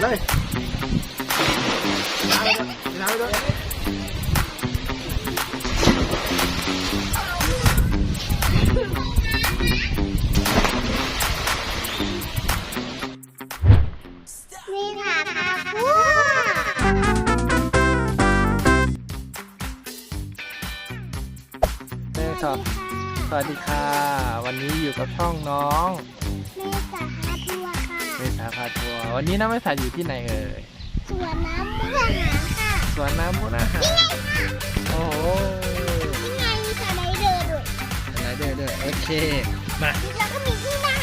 เลยน้ำไปด้วยน้ำไปด้วยนี่ค่ะพาพัวเน่สวัสสวัสดีค่ะ วันนี้อยู่กับช่องน้องนี่ค่ะพาพั วค่ะเมษาพาทัวร์วันนี้น้องเมษาอยู่ที่ไหนเอ่ยสวนน้ำมุกดาหารค่ะสวนน้ำมุกอาหารโอ้โหนี่ไงมีสไลเดอร์ด้วยอะไรเด้อเด้อโอเคมาแล้วก็มีที่นั่ง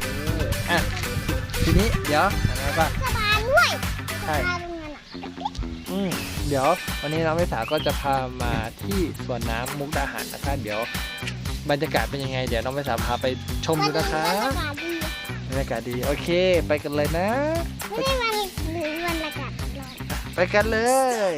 เอออะทีนี้เดี๋ยวอะไรบ้างสบายด้วยใช่สบายตรงนั้นอะอืมเดี๋ยววันนี้น้องเมษาก็จะพามาที่สวนน้ำมุกดาหารนะคะเดี๋ยวบรรยากาศเป็นยังไง เดี๋ยวน้องเมษาพาไปชมดูนะคะบ รรยากาศดีบรรยากาศดี โอเค ไปกันเลยนะ ไม่ได้วันหรือบรรยากาศร้อน ไปกันเลย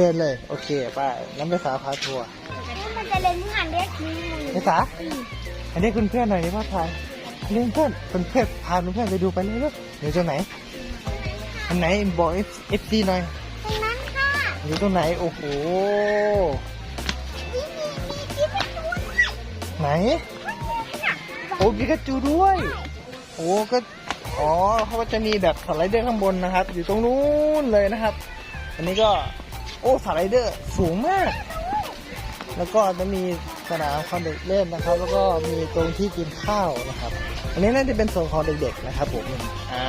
เดินเลย โอเคไปน้ำเมษาพาทัวร์นี่มันจะเล่นหันเรียกนี่เมษาอันนี้คุณเพื่อนหน่อยนี่ว่าพายอันนี้เพื่อนเพื่อนเพื่อนพาเพื่อนไปดูไปเลยลูกอยู่ตรงไหนอันไหนบอกเอฟซีหน่อยตรงนั้นค่ะอยู่ตรงไหนโอ้โหนี่มีมีที่เป็นตัวด้วยไหนโอ้ปิกาจูด้วย โอ้ก็อ๋อเขาก็จะมีแบบสไลเดอร์ข้างบนนะครับ อยู่ตรงนู้นเลยนะครับ อันนี้ก็ โอ้สไลเดอร์สูงมาก แล้วก็จะมีสนามความเด็กเล่นนะครับ แล้วก็มีตรงที่กินข้าวนะครับ อันนี้น่าจะเป็นโซนของเด็กๆนะครับผมอ่า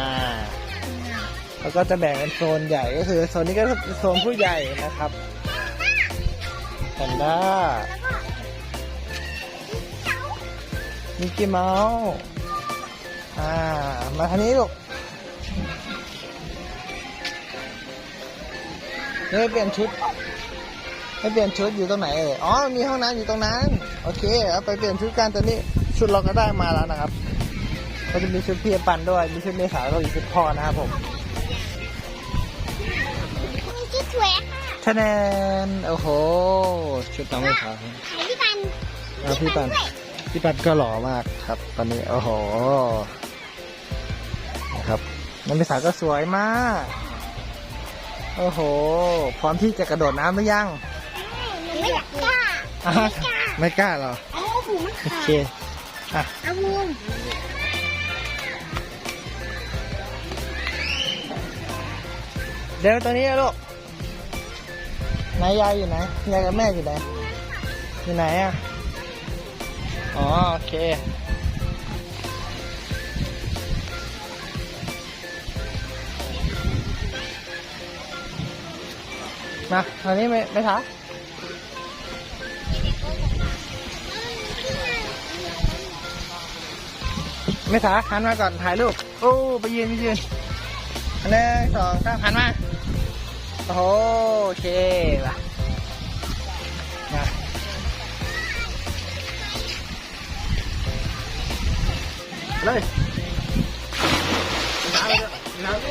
แล้วก็จะแบ่งเป็นโซนใหญ่ก็คือโซนนี้ก็เป็นโซนผู้ใหญ่นะครับแพนด้ามิกกี้เมาส์อ่า มาทางนี้ลูก นี่เปลี่ยนชุด ให้เปลี่ยนชุดอยู่ตรงไหนเอ่ยอ๋อ มีห้องน้ำอยู่ตรงนั้น โอเค เอาไปเปลี่ยนชุดกันตอนนี้ ชุดเราก็ได้มาแล้วนะครับ ก็จะมีชุดพี่ปันด้วย มีชุดเมษาแล้วก็มีชุดพ่อนะครับผมมีที่แทวะค่ะชะแนนโอ้โห ชุดน้องเมษาถ่ายพี่ปันอ่าพี่ปันด้วยพี่ปัดก็หล่อมากครับ ตอนนี้โอ้โหนะครับน้ำพิสาก็สวยมาก โอ้โห พร้อมที่จะกระโดดน้ำหรือยัง ไม่อยากกล้าอะไม่กล้าเหรอ เอาหูมันโอขาดเคอะเอาหูเดี๋ยวตัวนี้นะลูกไหนายยายอยู่ไหนยายกับแม่อยู่ไหน อยู่ไหนอะ อ๋อ โอเค มาตอนนี้ไม่ไม่ท้าไม่ท้าหันมาก่อนถ่ายรูปโอ้ไปยืนไปยืนอันหนึ่งสองสามหันมาโอ้โหโอเคว่ะมาเลยน้ำเลยน้ำเลย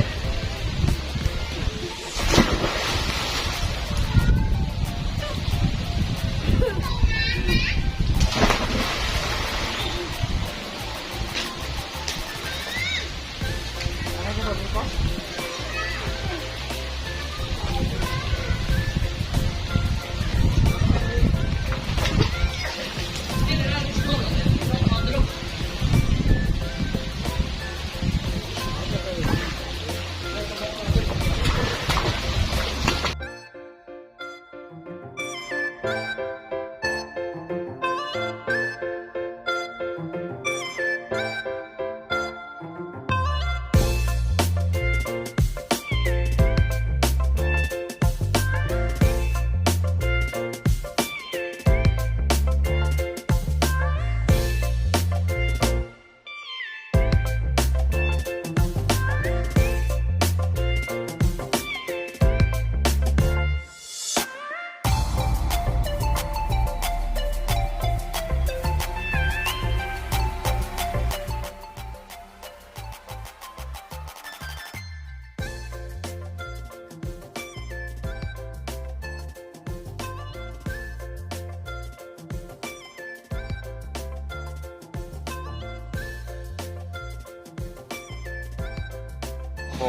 ห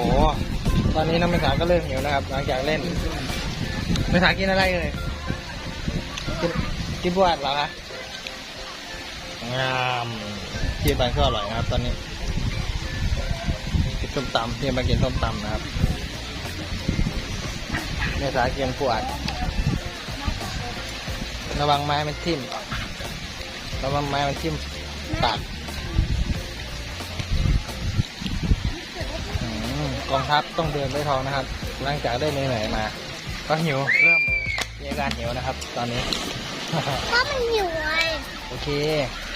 ตอนนี้น้องเมษาก็เริ่มหิวนะครับ หลังจากเล่นเมษากินอะไรเลยกินกินบวชเหรอคะงามพี่บันก็อร่อยนะครับ ตอนนี้กินส้มตำพี่บันกินส้มตำนะครับเมษากินบวชระวังไม้มันทิ่มระวังไม้มันทิ่มปาก กองทัพต้องเดินด้วยท้องนะครับ หลังจากได้เหนื่อยๆมา ก็หิวเริ่มมีอาการหิวนะครับ ตอนนี้เพราะมันหิวไงโอเค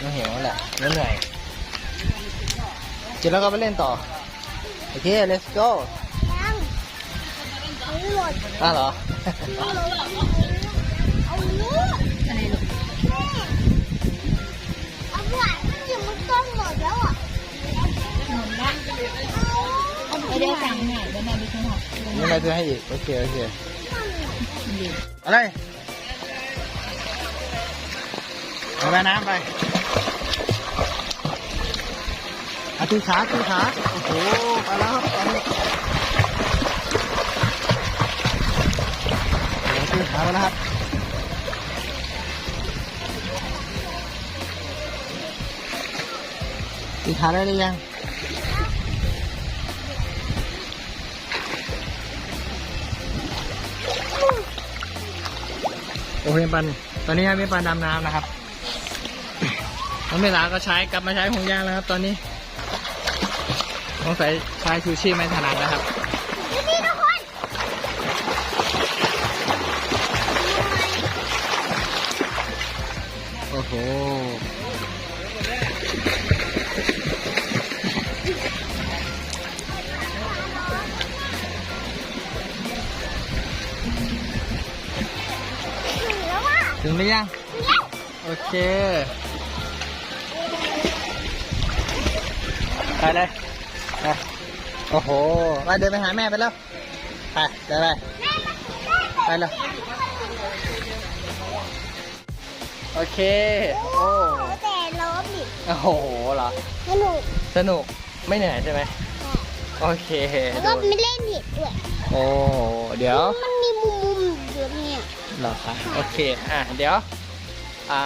ไม่หิวแล้วแหละไม่เหนื่อยกินแล้วก็ไปเล่นต่อ โอเค let's go ยังเอาหมดอ้าวเหรอ แม่แม่ซื้อหอกนี่อะไรจะให้อีก โอเค โอเค อะไรเอาไปน้ำไปอาตีขาตีขา โอ้โห ไปแล้วครับตอนนี้ตีขาไปแล้วครับตีขาได้หรือยัง โอเคปันตอนนี้ให้พี่ปันดำน้ำนะครับน้องเมลาก็ใช้กลับมาใช้ห่วงยางแล้วครับ ตอนนี้สงสัยใช้ชูชีพไม่ถนัดนะครับนี่นี่ทุกคนโอ้โห ถึงหรือยังเนี่ยโอเค ไปเลยไปโอ้โห ไปเดินไปหาแม่ไปแล้ว ไป เดินไปแม่มาแม่ไปเลย โอเค โอ้โอ้แต่ล้มดิโอ้โหเหรอ สนุก สนุก ไม่เหนื่อยใช่ไหม โอเคแล้วดูก็ไม่เล่นเห็ดด้วย โอ้ เดี๋ยว มันมีมุมมุมๆอยู่ เนี่ยเหรอคะโอเคอะเดี๋ยว อ่า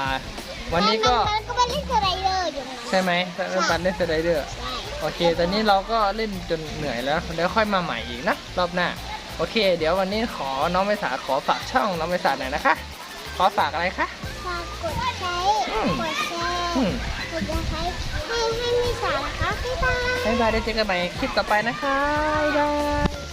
วันนี้ก็มันก็ไปเล่นสไลเดอร์อยู่นะใช่ไหมเริ่มปันเล่นสไลเดอร์ ใช่โอเค ตอนนี้เราก็เล่นจนเหนื่อยแล้วเดี๋ยวค่อยมาใหม่อีกนะรอบหน้า โอเค เดี๋ยววันนี้ขอน้องไม่สาขอฝากช่องน้องไม่สาหน่อยนะคะ ขอฝากอะไรคะ ฝากกดใช้อืมกดแชร์อืมกดใช้ให้ให้มีสาระค่ะบ๊ายบาย บ๊ายบายได้เจอกันใหม่คลิปต่อไปนะคะบ๊ายบาย